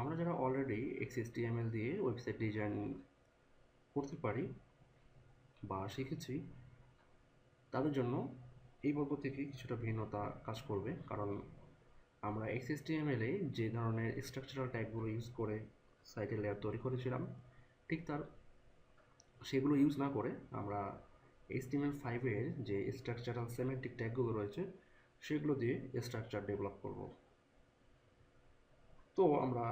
আমরা যারা অলরেডি এক্সএসটিএমএল দিয়ে ওয়েবসাইট ডিজাইন করতে পারি বা শিখেছি, তাদের জন্য এই পর্ব থেকে কিছুটা ভিন্নতা কাজ করবে। কারণ আমরা এক্সএসটিএমএলে যে ধরনের স্ট্রাকচারাল ট্যাগগুলো ইউজ করে সাইটে লেয়ার তৈরি করেছিলাম, ঠিক তার সেগুলো ইউজ না করে আমরা এইচটিএমএল ফাইভের যে স্ট্রাকচারাল সেমেন্টিক ট্যাগগুলো রয়েছে, সেগুলো দিয়ে স্ট্রাকচার ডেভেলপ করব। তো আমরা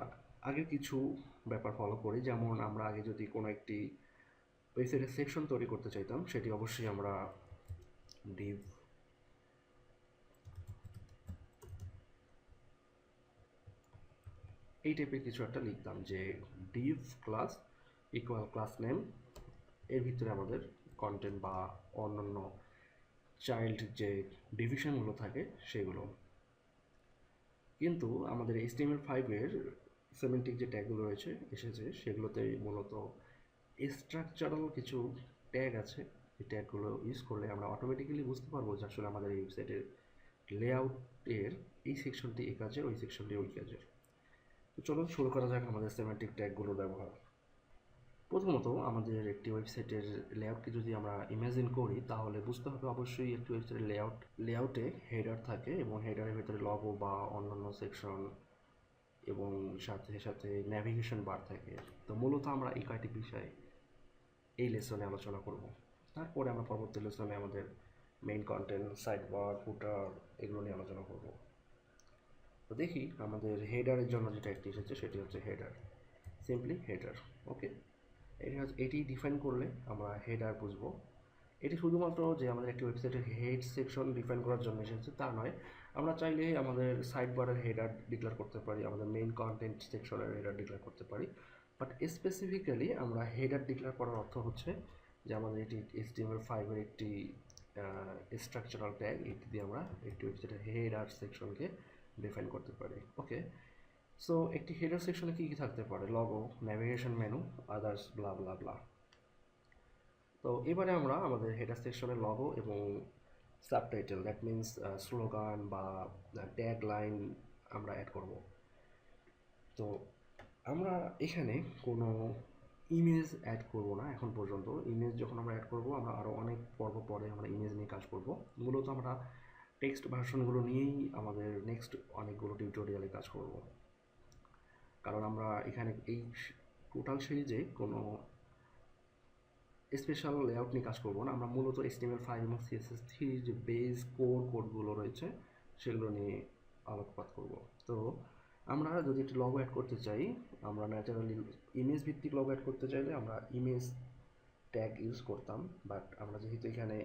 আগে কিছু ব্যাপার ফলো করি। যেমন আমরা আগে যদি কোনো একটি ওয়েবসাইটের সেকশন তৈরি করতে চাইতাম, সেটি অবশ্যই আমরা ডিভ এই টাইপের কিছু একটা লিখতাম যে div class equal class name এর ভিতরে আমাদের কন্টেন্ট বা অন্যান্য চাইল্ড যে ডিভিশনগুলো থাকে, সেগুলো কিন্তু আমাদের এইচটিএমএল ফাইভের সেমেন্টিক যে ট্যাগগুলো রয়েছে এসেছে, সেগুলোতে মূলত স্ট্রাকচারাল কিছু ট্যাগ আছে। এই ট্যাগগুলো ইউজ করলে আমরা অটোমেটিক্যালি বুঝতে পারব যে আসলে আমাদের এই ওয়েবসাইটের লেআউটের এই সেকশনটি এই কাজের, ওই সেকশনটি ওই কাজের। তো চলো শুরু করা যাক আমাদের সেমেন্টিক ট্যাগগুলো ব্যবহার। প্রথমত আমাদের একটি ওয়েবসাইটের লেআউটকে যদি আমরা ইমাজিন করি, তাহলে বুঝতে হবে অবশ্যই একটি ওয়েবসাইটের লেআউট লেআউটে হেডার থাকে এবং হেডারের ভেতরে লগো বা অন্যান্য সেকশন এবং সাথে সাথে ন্যাভিগেশন বার থাকে। তো মূলত আমরা এই কয়টি বিষয় এই লেসনে আলোচনা করব। তারপরে আমরা পরবর্তী লেসনে আমাদের main content side bar footer এগুলো নিয়ে আলোচনা করব। তো দেখি আমাদের হেডারের জন্য যেটা একটি এসেছে, সেটি হচ্ছে হেডার সিম্পলি হেডার ওকে এটি এটি ডিফাইন করলে আমরা হেডার বুঝব। এটি শুধুমাত্র যে আমাদের একটি ওয়েবসাইটের হেড সেকশন ডিফাইন করার জন্য এসেছে, তা নয়। আমরা চাইলে আমাদের সাইড বারের হেডার ডিক্লেয়ার করতে পারি, আমাদের মেইন কন্টেন্ট সেকশনের হেডার ডিক্লেয়ার করতে পারি। বাট স্পেসিফিক্যালি আমরা হেডার ডিক্লেয়ার করার অর্থ হচ্ছে যে আমাদের এটি এইচটিএমএল ফাইভের একটি স্ট্রাকচারাল ট্যাগ এটি দিয়ে আমরা একটি ওয়েবসাইটের হেডার সেকশনকে ডিফাইন করতে পারি। ওকে সো একটি হেডার সেকশনে কী কী থাকতে পারে? Logo navigation menu others bla bla bla তো এবারে আমরা আমাদের হেডার সেকশনের লগো এবং সাবটাইটেল দ্যাট মিন্স স্লোগান বা ট্যাগ লাইন আমরা অ্যাড করব। তো আমরা এখানে কোনো ইমেজ অ্যাড করব না এখন পর্যন্ত। ইমেজ যখন আমরা অ্যাড করব, আমরা আরও অনেক পর্ব পরে আমরা ইমেজ নিয়ে কাজ করব। মূলত আমরা টেক্সট ভার্সনগুলো নিয়েই আমাদের নেক্সট অনেকগুলো টিউটোরিয়ালে কাজ করব। কারণ আমরা এখানে এই টোটাল সিরিজে কোনো স্পেশাল লেআউট নিয়ে কাজ করব না, আমরা মূলত এসটিএমএল ফাইভ এবং সিএসএস থ্রি যে বেস কোর কোডগুলো রয়েছে, সেগুলো নিয়ে আলোকপাত করব। তো আমরা যদি একটি লগ অ্যাড করতে চাই, আমরা ন্যাচারালি ইমেজ ভিত্তিক লগ অ্যাড করতে চাইলে আমরা ইমেজ ট্যাগ ইউজ করতাম বাট আমরা যেহেতু এখানে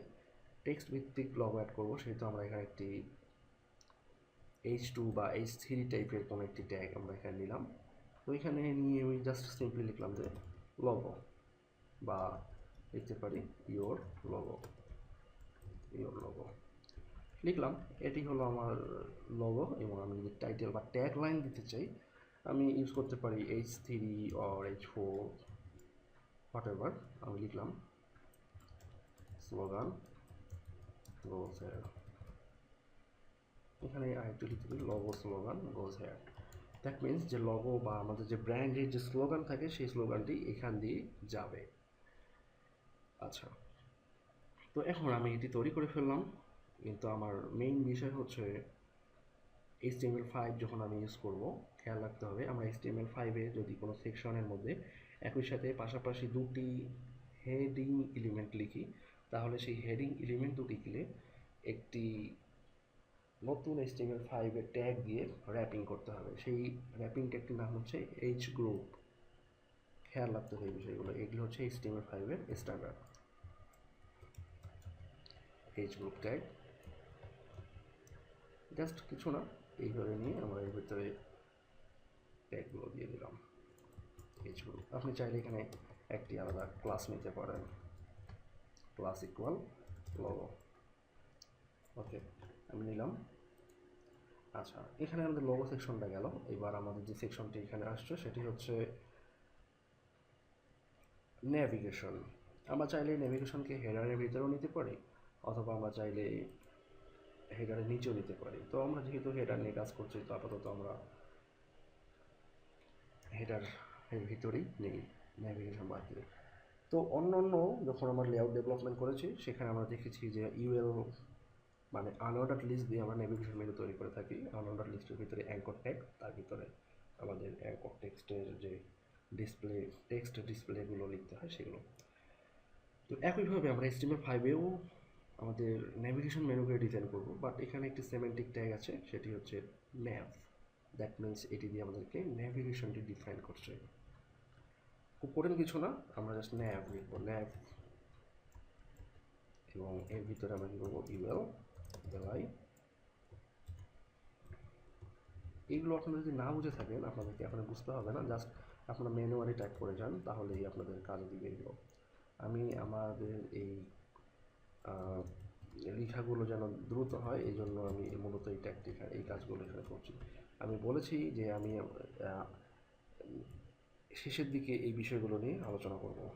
টেক্সট ভিত্তিক লগ অ্যাড করব, সেহেতু আমরা এখানে একটি এইচ টু বা এইচ থ্রি টাইপের কোনো একটি ট্যাগ আমরা এখানে নিলাম। তো এখানে নিয়ে আমি জাস্ট সিম্পলি লিখলাম যে লগো বা লিখতে পারি ইয়োর লগো ইয়োর লগো লিখলাম, এটি হলো আমার লগো এবং আমি যদি টাইটেল বা ট্যাগ লাইন দিতে চাই, আমি ইউজ করতে পারি H three or H four whatever আমি লিখলাম স্লোগান গোজ হেয়ার এখানে আরেকটু লিখতে পারি logo slogan goes here that means যে লগো বা আমাদের যে ব্র্যান্ডের যে স্লোগান থাকে, সেই স্লোগানটি এখান দিয়ে যাবে। আচ্ছা। তো এখন আমি এটি তৈরি করে ফেললাম। কিন্তু আমার মেইন বিষয় হচ্ছে এইচটিএমএল ফাইভ যখন আমি ইউজ করব, খেয়াল রাখতে হবে। আমরা এইচটিএমএল ফাইভে যদি কোনো সেকশনের মধ্যে একই সাথে পাশাপাশি দুটি হেডিং এলিমেন্ট লিখি, তাহলে সেই হেডিং এলিমেন্ট গেলে একটি নতুন এইচটিএমএল ফাইভের ট্যাগ দিয়ে র্যাপিং করতে হবে। সেই র্যাপিং ট্যাগটির নাম হচ্ছে এইচ গ্রুপ খেয়াল রাখতে হবে বিষয়গুলো। এগুলো হচ্ছে এইচটিএমএল ফাইভের standard H group tag just কিছু না, এইভাবে নিয়ে আমরা এর ভিতরে ট্যাগগুলো দিয়ে দিলাম। এইচ গ্রুপ আপনি চাইলে এখানে একটি আলাদা ক্লাস নিতে পারেন। ক্লাস ইকুয়াল লগো ওকে আমি নিলাম। আচ্ছা এখানে আমাদের লোগো সেকশনটা গেল। এবার আমাদের যে সেকশনটি এখানে আসছে, সেটি হচ্ছে ন্যাভিগেশন আমরা চাইলে ন্যাভিগেশনকে হেডারের ভিতরেও নিতে পারি, অথবা আমরা চাইলে হেডারের নিচেও নিতে পারি। তো আমরা যেহেতু হেডার নিয়ে কাজ করছি, তো আপাতত আমরা এটার এর ভিতরেই নেই ন্যাভিগেশন বারকে তো অন্য অন্য যখন আমরা লেআউট ডেভেলপমেন্ট করেছি, সেখানে আমরা দেখেছি যে ইউএল মানে আনঅর্ডার লিস্ট দিয়ে আমরা নেভিগেশন মেনু তৈরি করে থাকি। আনঅর্ডার লিস্টের ভিতরে অ্যাঙ্কর ট্যাগ তার ভিতরে আমাদের অ্যাঙ্কর টেক্সটের যে ডিসপ্লে টেক্সট ডিসপ্লেগুলো লিখতে হয় সেগুলো। তো একইভাবে আমরা এস্টিমেট ফাইভেও আমাদের নেভিগেশন মেনুকে ডিজাইন করব বাট এখানে একটি সেমেন্টিক ট্যাগ আছে, সেটি হচ্ছে ন্যাভ দ্যাট মিন্স এটি দিয়ে আমাদেরকে নেভিগেশনটি ডিফাইন করছে খুব কঠিন কিছু না, আমরা জাস্ট ন্যাভ লিখব ন্যাভ এবং এর ভিতরে আমরা কী করব? ইউএল এলআই এইগুলো আপনারা যদি না বুঝে থাকেন, আপনাদেরকে এখন বুঝতে হবে না জাস্ট আপনারা ম্যানুয়ালি টাইপ করে যান, তাহলেই আপনাদের কাজে দিবে এগুলো আমি আমাদের এই লেখাগুলো যেন দ্রুত হয়, এই জন্য আমি মূলত এই এখানে- এই কাজগুলো এখানে করছি। আমি বলেছি যে আমি শেষের দিকে এই বিষয়গুলো নিয়ে আলোচনা করব।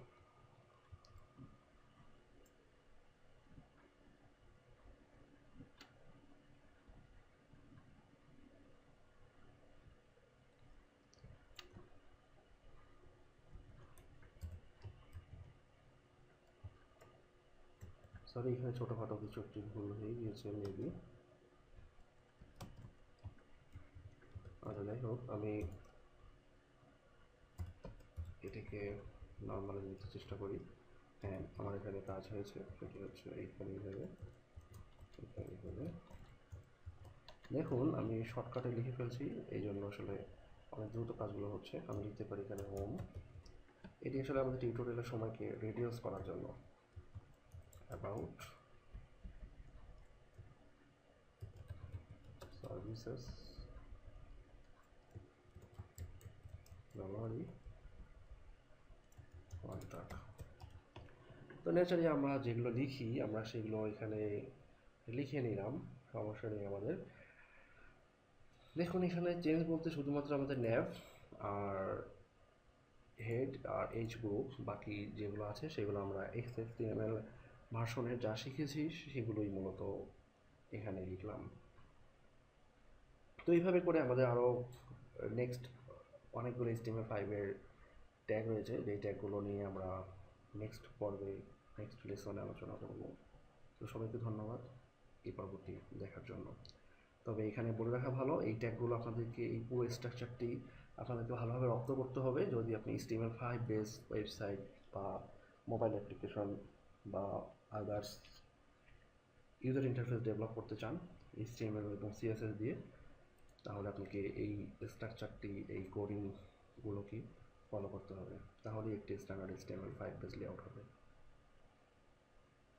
সরি এখানে ছোটোখাটো কিছু একটু ভুল হয়ে গিয়েছে মেবি আচ্ছা যাই হোক, আমি এটাকে নর্মালে নিতে চেষ্টা করি। হ্যাঁ আমার এখানে কাজ হয়েছে সেটি হচ্ছে এইখানে এইভাবে এইখানে এইভাবে। দেখুন, আমি শর্টকাটে লিখে ফেলছি এই জন্য আসলে অনেক দ্রুত কাজগুলো হচ্ছে। আমি লিখতে পারি এখানে হোম এটি আসলে আমাদের টিউটোরিয়ালের সময়কে রেডিউস করার জন্য। অ্যাবাউট সার্ভিসেস জানুয়ারি কন্ট্রাক্ট তো ন্যাচারালি আমরা যেগুলো লিখি, আমরা সেগুলো এখানে লিখে নিলাম। সমস্যা নেই আমাদের। দেখুন, এখানে চেঞ্জ বলতে শুধুমাত্র আমাদের ন্যাভ আর হেড আর এইচ গ্রুপ বাকি যেগুলো আছে, সেগুলো আমরা এক্স এফ ভার্সনে যা শিখেছি, সেগুলোই মূলত এখানে লিখলাম। তো এইভাবে করে আমাদের আরও নেক্সট অনেকগুলো এসটিএমএল ফাইভের ট্যাগ রয়েছে। যেই ট্যাগগুলো নিয়ে আমরা নেক্সট পর্বে নেক্সট লেসনে আলোচনা করব। তো সবাইকে ধন্যবাদ এই পর্বটি দেখার জন্য। তবে এখানে বলে রাখা ভালো, এই ট্যাগগুলো আপনাদেরকে, এই পুরো স্ট্রাকচারটি আপনাদেরকে ভালোভাবে রপ্ত করতে হবে। যদি আপনি স্টিমেল ফাইভ বেস ওয়েবসাইট বা মোবাইল অ্যাপ্লিকেশন বা আদার্স ইউজার ইন্টারফেস ডেভেলপ করতে চান HTML এবং সিএসএস দিয়ে, তাহলে আপনাকে এই স্ট্রাকচারটি এই কোডিংগুলোকে ফলো করতে হবে। তাহলে একটি standard HTML five page layout হবে।